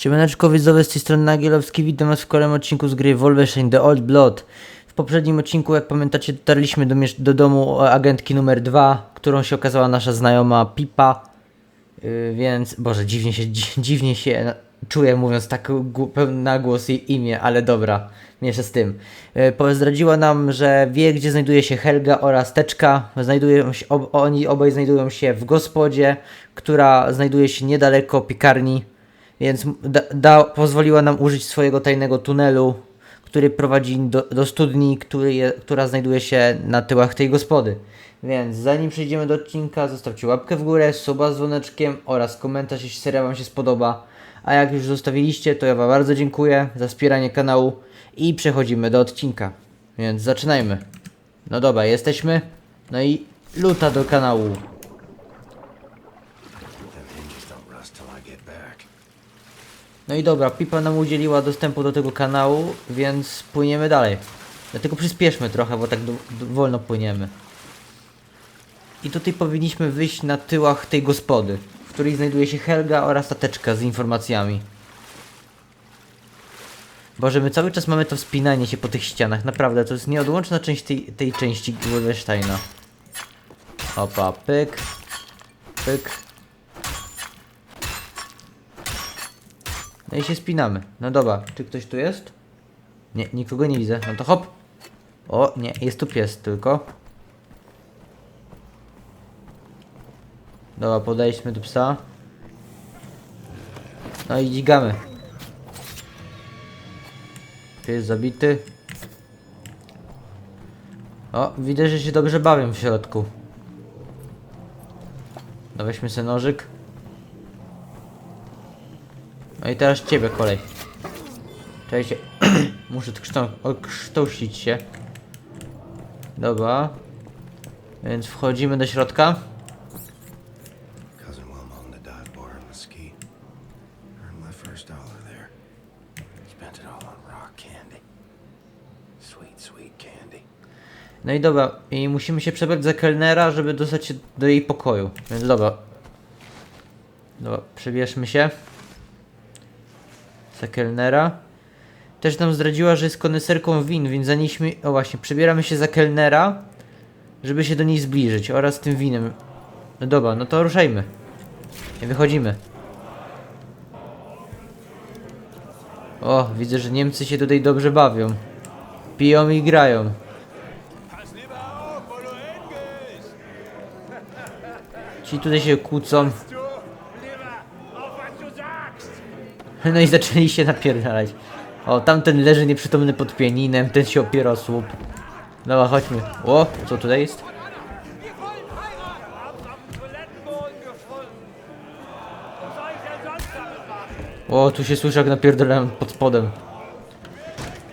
Siemaneczko widzowie, z tej strony Nagielowski, witam was w kolejnym odcinku z gry Wolfenstein The Old Blood. W poprzednim odcinku, jak pamiętacie, dotarliśmy do, do domu agentki numer 2, którą się okazała nasza znajoma Pipa. Yy, więc, boże, dziwnie się, dzi- dziwnie się czuję mówiąc tak na głos jej imię, ale dobra, mniejsza z tym. Yy, zdradziła nam, że wie, gdzie znajduje się Helga oraz Teczka. Znajdują się, ob- oni obaj znajdują się w gospodzie, która znajduje się niedaleko piekarni. Więc da, da, pozwoliła nam użyć swojego tajnego tunelu, który prowadzi do, do studni, który je, która znajduje się na tyłach tej gospody. Więc zanim przejdziemy do odcinka, zostawcie łapkę w górę, suba z dzwoneczkiem oraz komentarz, jeśli seria Wam się spodoba. A jak już zostawiliście, to ja Wam bardzo dziękuję za wspieranie kanału i przechodzimy do odcinka. Więc zaczynajmy. No dobra, jesteśmy. No i luta do kanału. No i dobra, Pipa nam udzieliła dostępu do tego kanału, więc płyniemy dalej. Dlatego przyspieszmy trochę, bo tak wolno płyniemy. I tutaj powinniśmy wyjść na tyłach tej gospody, w której znajduje się Helga oraz tateczka z informacjami. Boże, my cały czas mamy to wspinanie się po tych ścianach, naprawdę, to jest nieodłączna część tej, tej części Wolfensteina. Opa, pyk, pyk. No i się spinamy. No dobra, czy ktoś tu jest? Nie, nikogo nie widzę. No to hop. O, nie, jest tu pies tylko. Dobra, podejdźmy do psa. No i dźgamy. Pies zabity. O, widzę, że się dobrze bawią w środku. No weźmy sobie nożyk. No i teraz ciebie kolej. Czekajcie. Muszę odkształcić się. Dobra. Więc wchodzimy do środka. No i dobra. I musimy się przebrać za kelnera, żeby dostać się do jej pokoju. Więc dobra. Dobra, przebierzmy się. Za kelnera. Też nam zdradziła, że jest koneserką win, więc zanieśmy... O właśnie, przebieramy się za kelnera, żeby się do niej zbliżyć oraz tym winem. No dobra, no to ruszajmy. I wychodzimy. O, widzę, że Niemcy się tutaj dobrze bawią. Piją i grają. Ci tutaj się kłócą. No i zaczęli się napierdalać. O, tamten leży nieprzytomny pod pianinem, ten się opiera o słup. Dobra, chodźmy. O, co tutaj jest? O, tu się słyszy jak napierdalają pod spodem.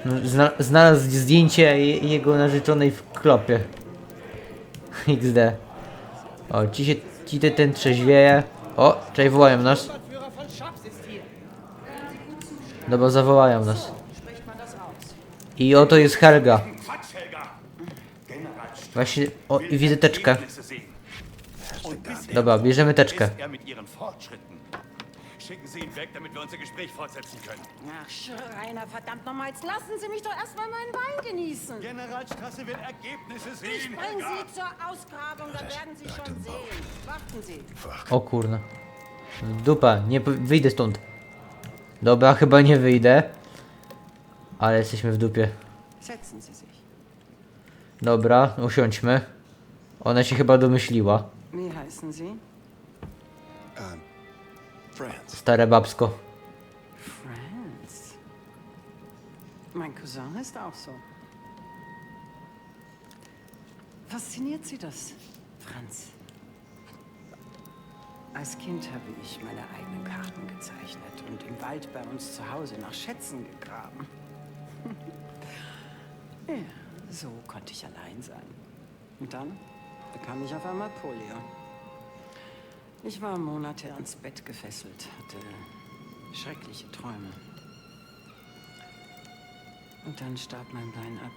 No, Zna znalazł zdjęcie je jego narzeczonej w klopie. XD. O, ci się, ci te- ten trzeźwieje. O, czekaj, wołają nas. Dobra, zawołają nas. I oto jest Helga. Właśnie, o, i widzę teczkę. Dobra, bierzemy teczkę. Schicken Sie ihn weg, damit wir unser Gespräch fortsetzen können. Ach, Schreiner, verdammt nochmal, jetzt lassen Sie mich doch erstmal meinen Wein genießen. Generalstraße wird Ergebnisse Ich sehen, bringe Helga. Sie zur Ausgrabung, dann werden Sie schon sehen. Warten Sie. O kurna. Dupa, nie wyjdę stąd. Dobra, chyba nie wyjdę. Ale jesteśmy w dupie. Dobra, usiądźmy. Ona się chyba domyśliła. Stare babsko. Mein Cousin ist auch so. Fasziniert Sie das, Franz? Als Kind habe ich meine eigenen Karten gezeichnet und im Wald bei uns zu Hause nach Schätzen gegraben. ja, so konnte ich allein sein. Und dann bekam ich auf einmal Polio. Ich war Monate ans Bett gefesselt, hatte schreckliche Träume. Und dann starb mein Bein ab.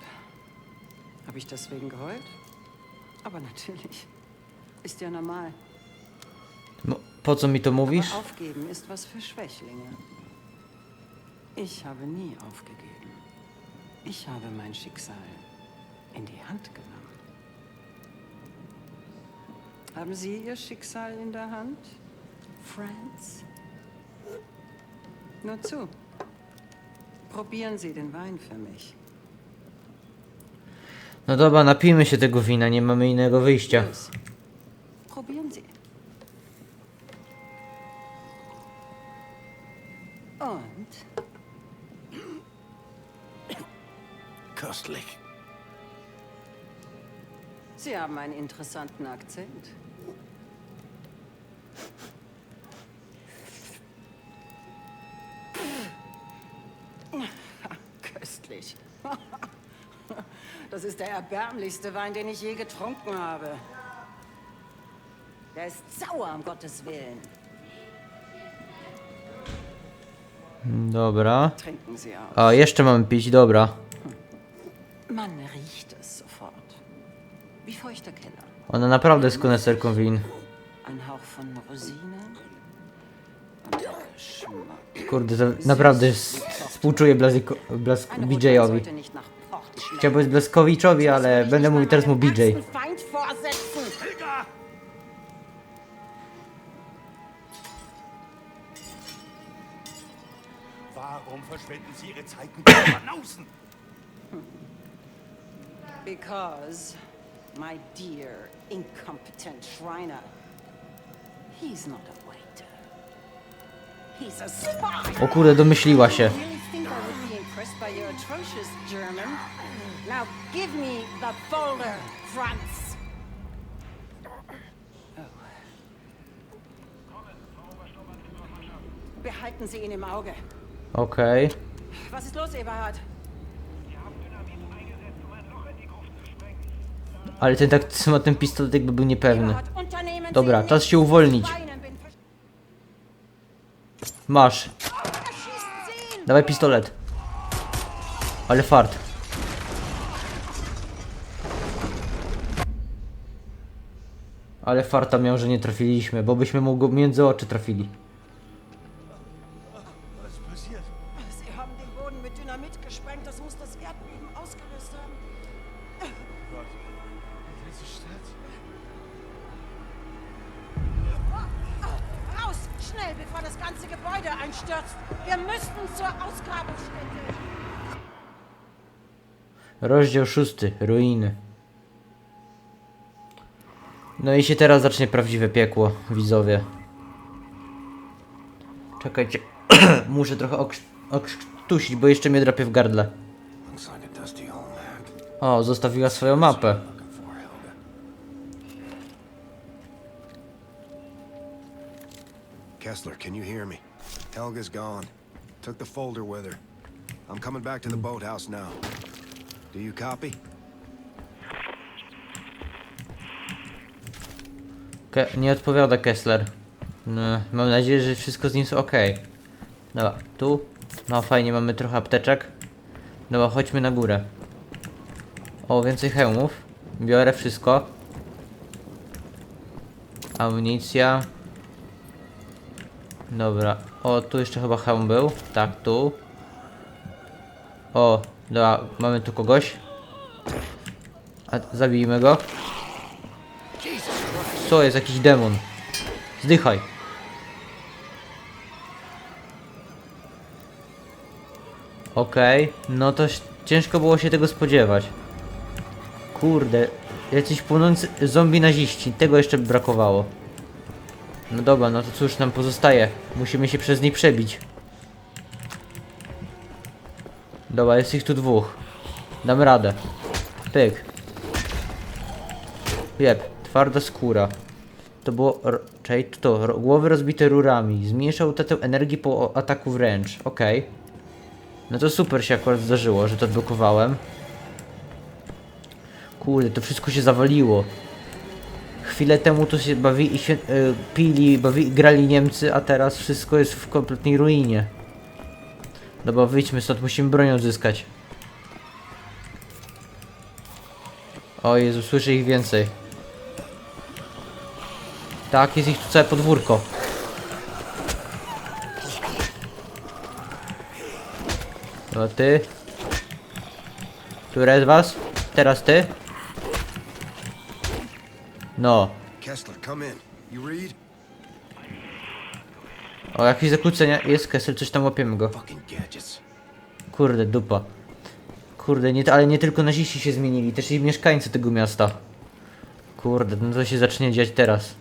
Habe ich deswegen geheult? Aber natürlich. Ist ja normal. No, po co mi to mówisz? Aber aufgeben ist was für Schwächlinge. Ich habe nie aufgegeben. Ich habe mein Schicksal in die Hand genommen. Haben Sie Ihr Schicksal in der Hand, Friends? Nur zu. Probieren Sie den Wein für mich. No dobra, napijmy się tego wina, nie mamy innego wyjścia. Los. Haben einen interessanten Akzent. Köstlich. Das ist der erbärmlichste Wein, den ich je getrunken habe. Der ist sauer, um Gottes Willen. Dobra. Trinken Sie aus. A, jeszcze mamy pić, dobra. Ona naprawdę jest koneserką win. Kurde, to naprawdę współczuję Blaziko... Rotwein BJ-owi. Chciałbym Blaskowiczowi, ale będę mówił teraz mu BJ. Warum verschwenden Sie Ihre Zeit mit Banausen? Because, my dear, incompetent Shriner, he's not a waiter. He's a spy. O kurde, domyśliła się. You really think I would be impressed by your atrocious German? Now give me the folder, Franz. Oh. Behalten Sie ihn im Auge. Okej. Was ist los, Eberhard? Ale ten tak trzyma ten pistolet jakby był niepewny. Dobra, czas się uwolnić. Masz. Dawaj pistolet. Ale fart. Ale farta miał, że nie trafiliśmy, bo byśmy mu między oczy trafili. Rozdział szósty. Ruiny. No i się teraz zacznie prawdziwe piekło, widzowie. Czekajcie. Muszę trochę okrz- okrztusić, bo jeszcze mnie drapie w gardle. O, zostawiła swoją mapę. Kessler, can you hear me? Helga's gone. Took the folder with her. I'm coming back to the boathouse now. Do you copy? Ke nie odpowiada Kessler. No, mam nadzieję, że wszystko z nim jest ok. Dobra, tu. No fajnie, mamy trochę apteczek. Dobra, chodźmy na górę. O, więcej hełmów. Biorę wszystko. Amunicja. Dobra. O, tu jeszcze chyba hełm był. Tak, tu. O, dobra, mamy tu kogoś. A, zabijmy go. Co jest jakiś demon? Zdychaj. Okej, no to ciężko było się tego spodziewać. Kurde, jacyś płonący zombie naziści, tego jeszcze brakowało. No dobra, no to cóż nam pozostaje? Musimy się przez nich przebić. Dobra, jest ich tu dwóch. Dam radę. Pyk. Jeb, twarda skóra. To było. Czekaj, to, to głowy rozbite rurami. Zmniejsza utratę energii po ataku wręcz. Okej. No to super się akurat zdarzyło, że to odblokowałem. Kurde, to wszystko się zawaliło. Chwilę temu to się bawi i się, y, pili, bawi, grali Niemcy, a teraz wszystko jest w kompletnej ruinie. Dobra, wyjdźmy stąd, musimy broń odzyskać. O Jezu, słyszę ich więcej. Tak, jest ich tu całe podwórko. To ty. Które z was? Teraz ty? No. Kessler, come in. You read? O, jakieś zakłócenia. Jest Kessel, coś tam łapiemy go. Kurde, dupa. Kurde, nie, ale nie tylko naziści się zmienili, też i mieszkańcy tego miasta. Kurde, no to się zacznie dziać teraz.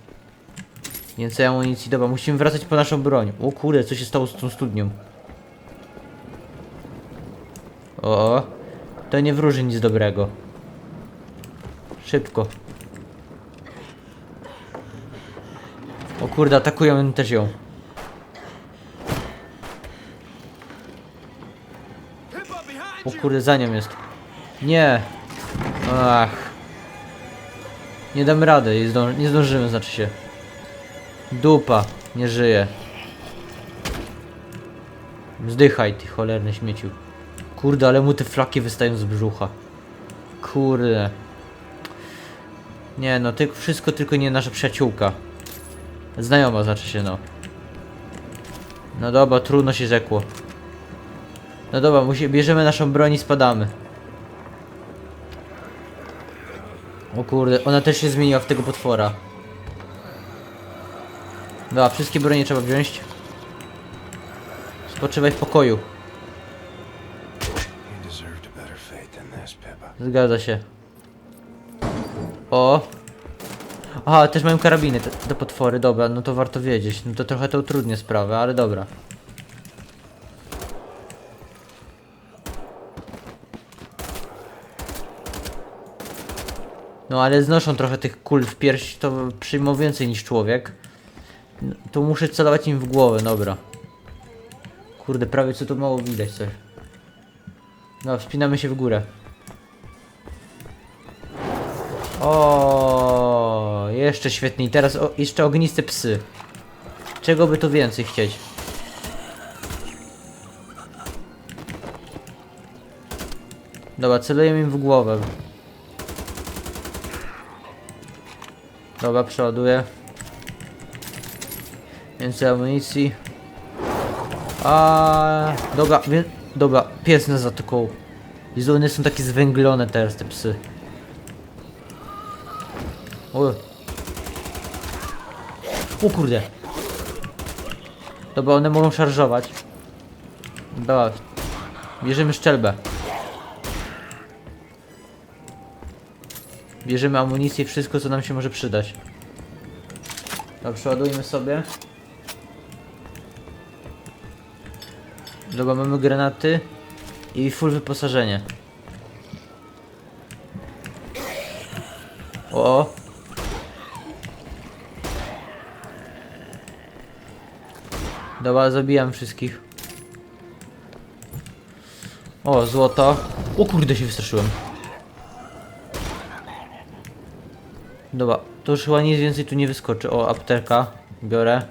Więcej amunicji, dobra, musimy wracać po naszą broń. O kurde, co się stało z tą studnią? O, to nie wróży nic dobrego. Szybko. O kurde, atakują też ją. O kurde, za nią jest. Nie. Ach. Nie dam rady, nie, zdąż nie zdążymy, znaczy się. Dupa, nie żyje. Zdychaj, ty cholerny śmieciu. Kurde, ale mu te flaki wystają z brzucha. Kurde. Nie no, ty, wszystko tylko nie nasza przyjaciółka. Znajoma znaczy się, no. No dobra, trudno się rzekło. No dobra, musi, bierzemy naszą broń i spadamy. O kurde, ona też się zmieniła w tego potwora. Dobra, wszystkie bronie trzeba wziąć. Spoczywaj w pokoju. Zgadza się. O! Aha, też mają karabiny te, te potwory, dobra, no to warto wiedzieć. No to trochę to utrudnia sprawę, ale dobra. No ale znoszą trochę tych kul w pierś, to przyjmą więcej niż człowiek. No, muszę celować im w głowę, dobra. Kurde, prawie co tu mało widać coś. No, wspinamy się w górę. O, jeszcze świetniej. Teraz o, jeszcze ogniste psy. Czego by tu więcej chcieć? Dobra, celujemy im w głowę. Dobra, przeładuję. Więcej amunicji. A, dobra, wie, dobra, pies nas zaatakował. Jezu, są takie zwęglone teraz, te psy. O. o kurde. Dobra, one mogą szarżować. Dobra. Bierzemy szczelbę. Bierzemy amunicję, wszystko co nam się może przydać. Dobra, przeładujmy sobie. Dobra, mamy granaty i full wyposażenie. O. Dobra, zabijam wszystkich. O, złoto. O kurde, się wystraszyłem. Dobra, to już chyba nic więcej tu nie wyskoczy. O, apteka. Biorę.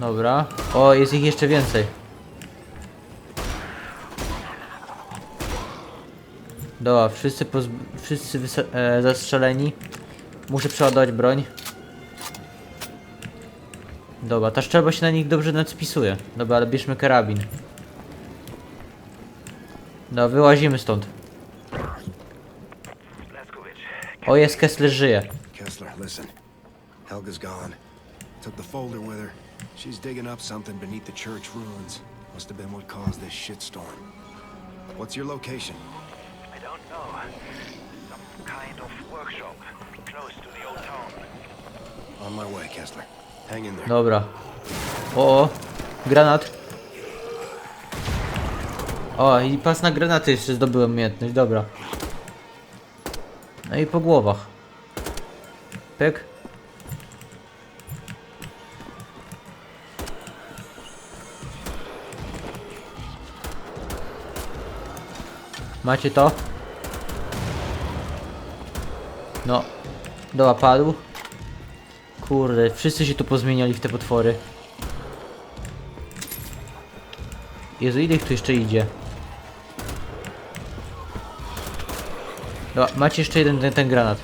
Dobra. O, jest ich jeszcze więcej. Dobra, wszyscy, wszyscy e, zastrzeleni. Muszę przeładować broń. Dobra, ta szczelba się na nich dobrze nadspisuje. Dobra, ale bierzmy karabin. Dobra, wyłazimy stąd. O, jest Kessler żyje. Kessler, listen. Helga's gone. Took the folder with her. She's digging up something beneath the church ruins. Must have been what caused this shitstorm. What's your location? I don't know. Some kind of workshop close to the old town. On my way, Kessler. Hang in there. Dobra. O, o, granat. O, i pas na granaty jeszcze zdobyłem umiejętność, dobra. No i po głowach. Pyk. Macie to? No. Dobra, padł. Kurde, wszyscy się tu pozmieniali w te potwory. Jezu, ile ich tu jeszcze idzie? Dobra, macie jeszcze jeden ten, ten granat.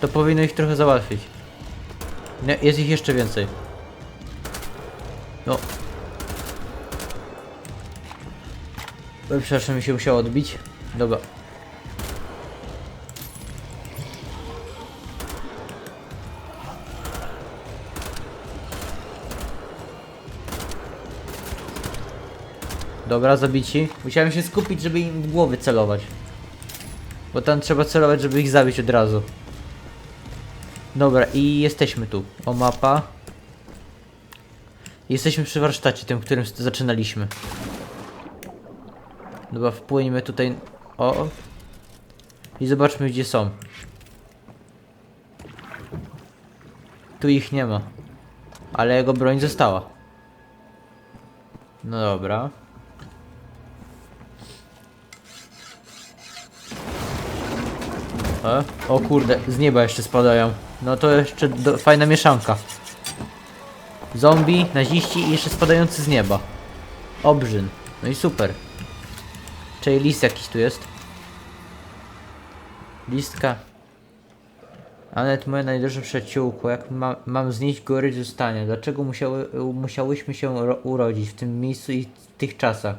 To powinno ich trochę załatwić. Nie, jest ich jeszcze więcej. No. Przepraszam, mi się musiało odbić. Dobra. Dobra, zabici. Musiałem się skupić, żeby im w głowy celować. Bo tam trzeba celować, żeby ich zabić od razu. Dobra, i jesteśmy tu. O, mapa. Jesteśmy przy warsztacie, tym, którym zaczynaliśmy. Dobra, wpłyniemy tutaj. O. I zobaczmy, gdzie są. Tu ich nie ma. Ale jego broń została. No dobra. O kurde, z nieba jeszcze spadają. No to jeszcze do, fajna mieszanka. Zombie, naziści i jeszcze spadający z nieba. Obrzyn. No i super. Czyli list jakiś tu jest. Listka. Anet, moja najdroższa przyjaciółko, jak ma, mam znieść gory zostania? Dlaczego musiały, musiałyśmy się ro, urodzić w tym miejscu i w tych czasach?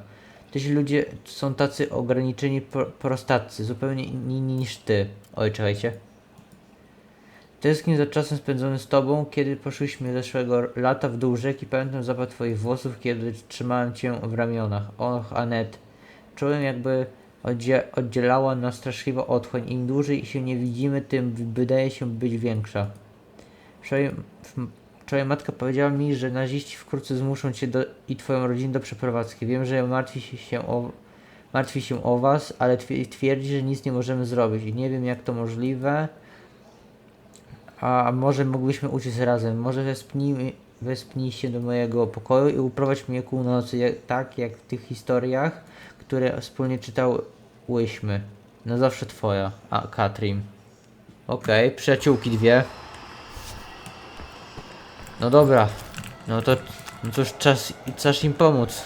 Tyś ludzie są tacy ograniczeni pro, prostaccy, zupełnie inni niż ty. Oj, czekajcie. Tęsknię za czasem spędzonym z tobą, kiedy poszłyśmy zeszłego lata w dół rzeki. Pamiętam zapach twoich włosów, kiedy trzymałem cię w ramionach. Och, Anet. Czułem jakby oddzie oddzielała nas straszliwa otchłań. Im dłużej się nie widzimy, tym wydaje się być większa. W- wczoraj matka powiedziała mi, że naziści wkrótce zmuszą cię do, i twoją rodzinę do przeprowadzki. Wiem, że martwi się- o, martwi się o was, ale twi- twierdzi, że nic nie możemy zrobić. I nie wiem, jak to możliwe. A może moglibyśmy uciec razem. Może wespnij, wespnij się do mojego pokoju i uprowadź mnie ku nocy, jak, tak jak w tych historiach, które wspólnie czytałyśmy. Na zawsze twoja. A, Katrin. Okej, przyjaciółki dwie. No dobra. No to, no cóż, czas, czas im pomóc.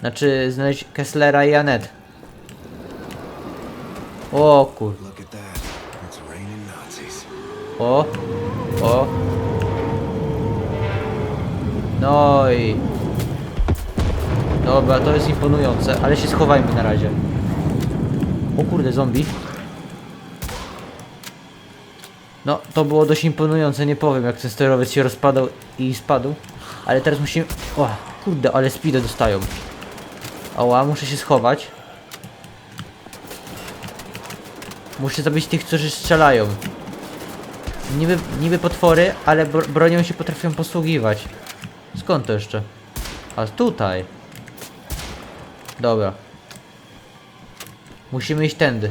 Znaczy, znaleźć Kesslera i Anet. O kur... O, o. No i... Dobra, to jest imponujące, ale się schowajmy na razie. O kurde, zombie. No, to było dość imponujące, nie powiem jak ten sterowiec się rozpadał i spadł. Ale teraz musimy... O, kurde, ale speedy dostają. Oła, muszę się schować. Muszę zabić tych, którzy strzelają. Niby, niby potwory, ale bro bronią się potrafią posługiwać. Skąd to jeszcze? A tutaj. Dobra. Musimy iść tędy.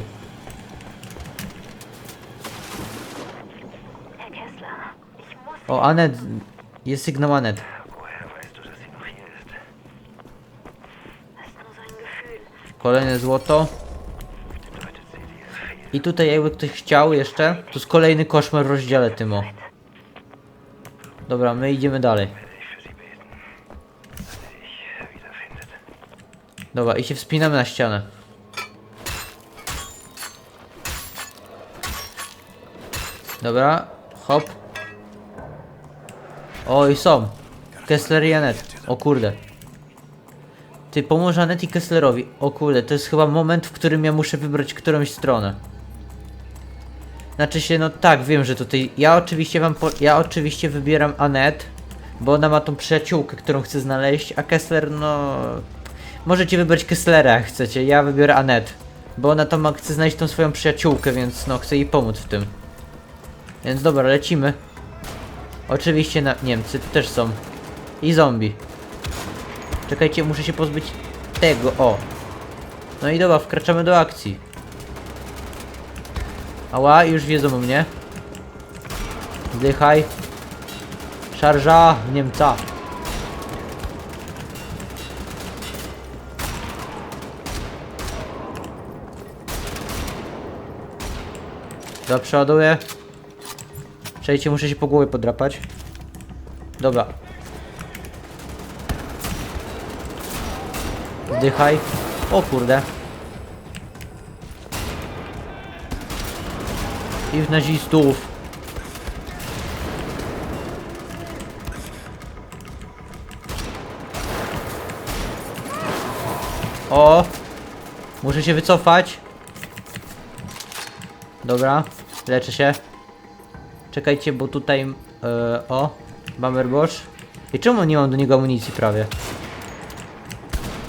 O, Anet. Jest sygnał Anet. Kolejne złoto. I tutaj jakby ktoś chciał jeszcze, to jest kolejny koszmar w rozdziale Tymo. Dobra, my idziemy dalej. Dobra, i się wspinamy na ścianę. Dobra, hop. O, i są. Kessler i Anet. O kurde. Ty, pomóż Anet i Kesslerowi. O kurde, to jest chyba moment, w którym ja muszę wybrać którąś stronę. Znaczy się, no tak, wiem, że tutaj... Ja oczywiście wam po... Ja oczywiście wybieram Anet, bo ona ma tą przyjaciółkę, którą chcę znaleźć, a Kessler, no... Możecie wybrać Kesslera jak chcecie, ja wybiorę Anet. Bo ona tam ma, chce znaleźć tą swoją przyjaciółkę, więc no chcę jej pomóc w tym. Więc dobra, lecimy. Oczywiście na Niemcy też są. I zombie. Czekajcie, muszę się pozbyć tego, o. No i dobra, wkraczamy do akcji. Ała, już wiedzą o mnie. Zdychaj. Szarża Niemca. Dobra, Przejdźcie, muszę się po głowie podrapać. Dobra. Wdychaj. O kurde. I w nazistów. O! Muszę się wycofać. Dobra, leczę się. Czekajcie, bo tutaj... E, o! Bummer Bosch. I czemu nie mam do niego amunicji prawie?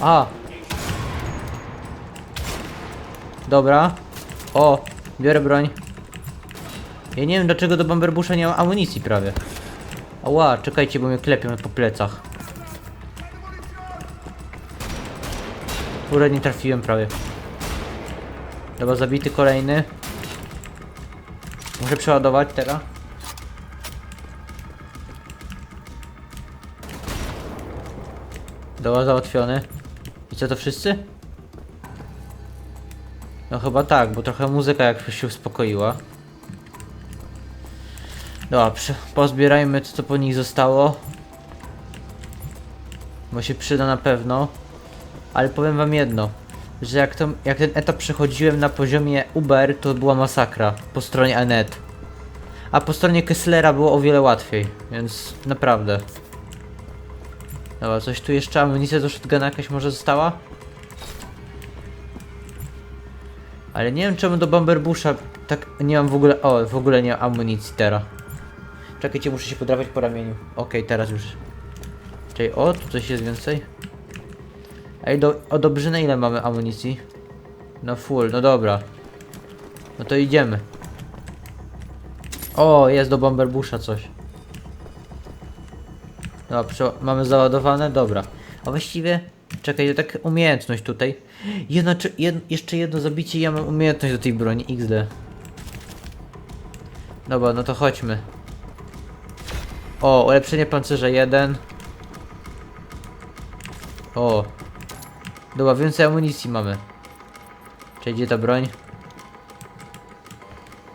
A! Dobra. O! Biorę broń. Ja nie wiem dlaczego do Bumberbusza nie mam amunicji prawie. Ała, czekajcie, bo mnie klepią po plecach. Kurde, nie trafiłem prawie. Dobra, zabity kolejny. Muszę przeładować teraz. Dobra, załatwiony. I co to wszyscy? No chyba tak, bo trochę muzyka jak się uspokoiła. Dobra, prze- pozbierajmy co to po nich zostało. Bo się przyda na pewno. Ale powiem wam jedno, że jak, to, jak ten etap przechodziłem na poziomie Uber, to była masakra po stronie Anet. A po stronie Kesslera było o wiele łatwiej, więc naprawdę. Dobra, coś tu jeszcze, amunicja do shotguna jakaś może została? Ale nie wiem czemu do Bomberbusha tak nie mam w ogóle, o w ogóle nie mam amunicji teraz. Czekajcie, muszę się podrapać po ramieniu. Okej, teraz już. Czyli o, tu coś jest więcej. Ej, do, o dobrzyny ile mamy amunicji? No full, no dobra. No to idziemy. O, jest do Bomberbusha coś. Prze- mamy załadowane, dobra. A właściwie, czekaj, tak umiejętność tutaj. Jedno, czy- jed, jeszcze jedno zabicie i ja mam umiejętność do tej broni, XD. Dobra, no to chodźmy. O, ulepszenie pancerza 1. O. Dobra, więcej amunicji mamy. Czyli gdzie ta broń?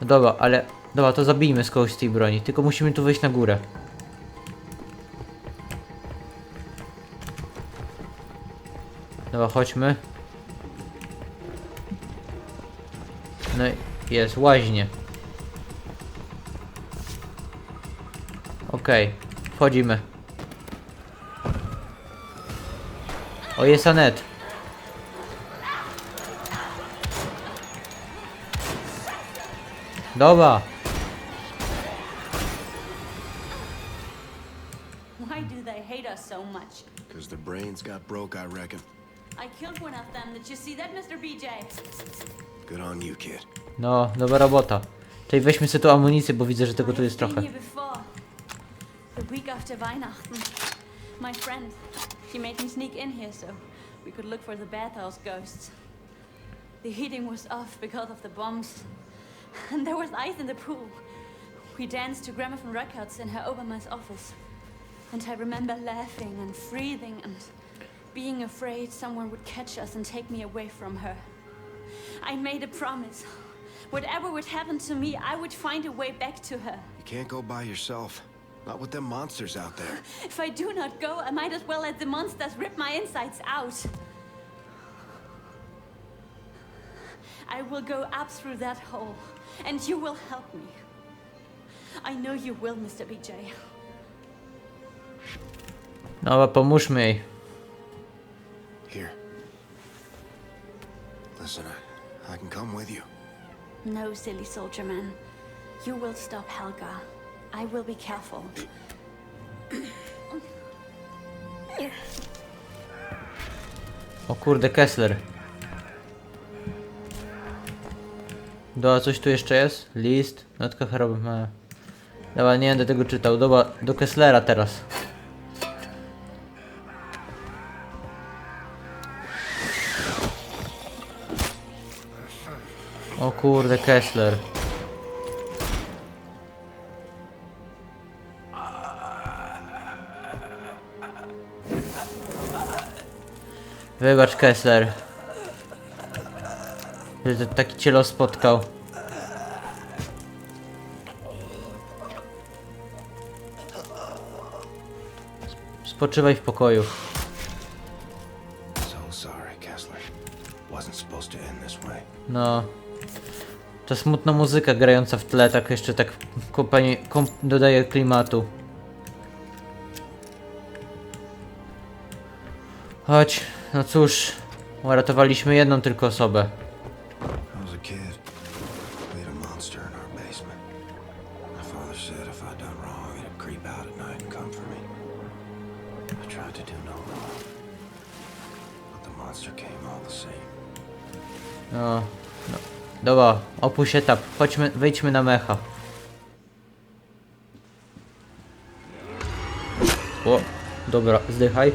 No dobra, ale... Dobra, to zabijmy z kogoś z tej broni. Tylko musimy tu wejść na górę. Dobra, chodźmy. No i jest, łaźnie. Okej, wchodzimy. O, jest Anet. Dobra. Killed one. Did you see that, Mr. BJ? Good on you, kid. No, dobra robota. Czyli weźmy sobie tu amunicję, bo widzę, że tego tu jest I've been trochę. here before. The week after Weihnachten. My friend, she made me sneak in here so we could look for the bathhouse ghosts. The heating was off because of the bombs. And there was ice in the pool. We danced to gramophone records in her Obermann's office. And I remember laughing and breathing and being afraid someone would catch us and take me away from her. I made a promise. Whatever would happen to me, I would find a way back to her. You can't go by yourself. Not with them monsters out there. If I do not go, I might as well let the monsters rip my insides out. I will go up through that hole, and you will help me. I know you will, Mr. BJ. Dobra, pomóżmy jej. Here. Listen, I, I can come with you. No, silly soldier man. You will stop Helga. I will be careful. O kurde, Kessler. Dobra, coś tu jeszcze jest? List, notka choroby ma. Dobra, nie będę tego czytał. Dobra, do Kesslera teraz. O kurde, Kessler. Wybacz, Kessler. Że taki cię los spotkał. Spoczywaj w pokoju. No. To smutna muzyka grająca w tle, tak jeszcze tak kompanie, kom, dodaje klimatu. Chodź, no cóż, Uratowaliśmy jedną tylko osobę. Opuść etap. Chodźmy, wejdźmy na mecha. O, dobra, zdychaj.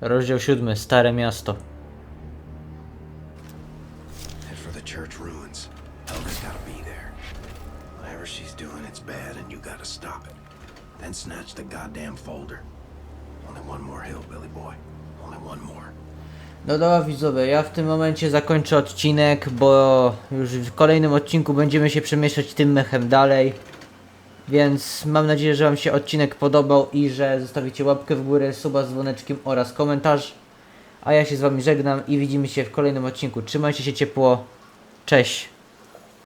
Rozdział siódmy, Stare Miasto. Dobra widzowie, ja w tym momencie zakończę odcinek, bo już w kolejnym odcinku będziemy się przemieszczać tym mechem dalej. Więc mam nadzieję, że Wam się odcinek podobał i że zostawicie łapkę w górę, suba z dzwoneczkiem oraz komentarz. A ja się z Wami żegnam i widzimy się w kolejnym odcinku. Trzymajcie się ciepło. Cześć.